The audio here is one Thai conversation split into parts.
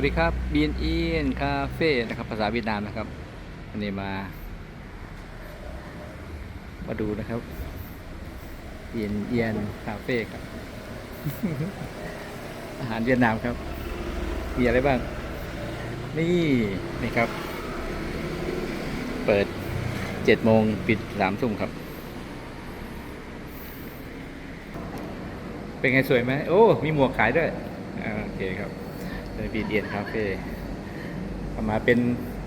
วัสดีครับบีนอีนคาเฟ่นะครับภาษาเวียดนามนะครับวันนี้มา มาดูนะครับบีนเอียนคาเฟ่ครับ อาหารเวียดนามครับ มีอะไรบ้าง นี่นี่ครับ เปิดเจ็ดโมงปิดสามทุ่มครับ เป็นไงสวยไหมโอ้ มีหมวกขายด้วยโอเคครับ เป็นบีเดียนคาเฟ่เอามาเป็น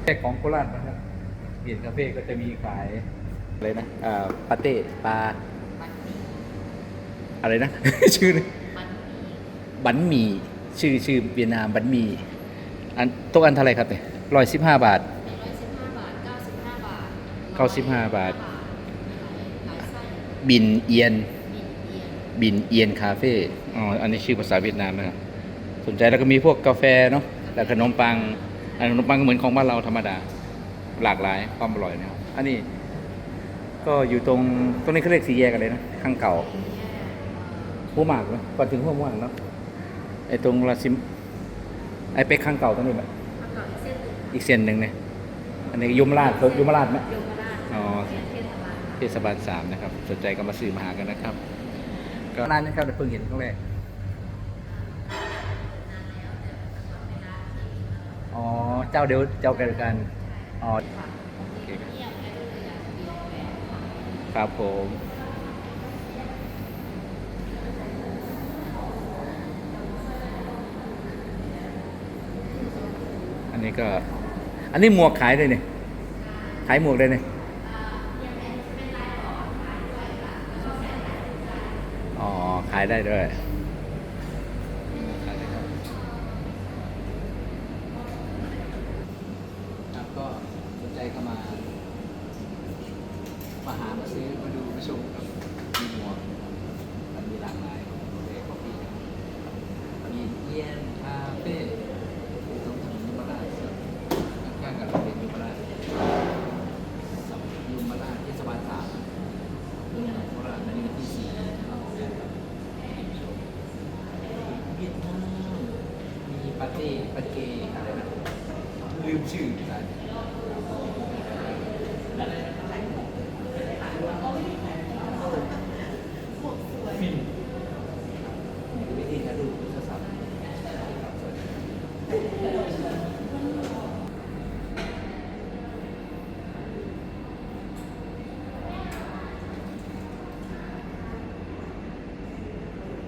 แค่ของโคราชนะครับบีเดียนคาเฟ่ก็จะมีขายอะไรนะอ่าปาเต้ปลาอะไรนะ ชื่อนะบันหมี่ชื่อชื่อเวียดนามบันหมี่อันตกอันเท่าไหรครับเนี่ยร้อยสิบห้าบาทร้อยสิบห้าบาทเก้าสิบห้าบาทเก้าสิบห้าบาทหลายไส้บินเอียนบินเอียน บินเอียนคาเฟ่อ๋ออันนี้ชื่อภาษาเวียดนามนะครับ สนใจแล้วก็มีพวกกาแฟเนาะแต่ขนมปังอันขนมปังก็เหมือนของบ้านเราธรรมดา หลากหลายความอร่อยนะครับอันนี้ ก็อยู่ตรงตรงนี้เขาเรียกสี่แยกอะไรนะข้างเก่าหัวหมากเนอะก่อนถึงหัวหมากเนาะไอ้ตรงราซิมไอ้เป็กข้างเก่าตรงนี้แบบข้างก่อนเส้นหนึ่งอีกเส้นหนึ่งเนี่ยอันนี้ยมราชยมราชไหมโยมราชอ๋อเขตเทศบาลเทศบาลสามนะครับ สนใจก็มาซื้อมาหากันนะครับ ก็นานนะครับแต่เพิ่งเห็นครั้งแรก เจ้าเดียวเจ้ากันกันอ๋อโอเคครับเงียบแค่ตัวอย่างเดียวแหวนครับผมอันนี้ก็ อันนี้หมวกขายเลยเนี่ยขายหมวกเลยเนี่ยอ๋อขายได้ด้วยขายได้ครับครับก็สนใจเข้ามา มาหามาซื้อมาดูมาชมครับมีหมวกมันมีหลากหลายของกาแฟของพี่ครับมีเอียนคาเฟ่อยู่ตรงถนนยมราชครับข้างๆกับโรงเรียนยมราชสัมยุมราชเทศบาลสามเมืองโคราชอันนี้วันที่สี่ครับเวียดนามมีปาเต้ปาเกอะไรนะลืมชื่อภาษาอังกฤษ ฟินวิธีการดูโทรศัพท์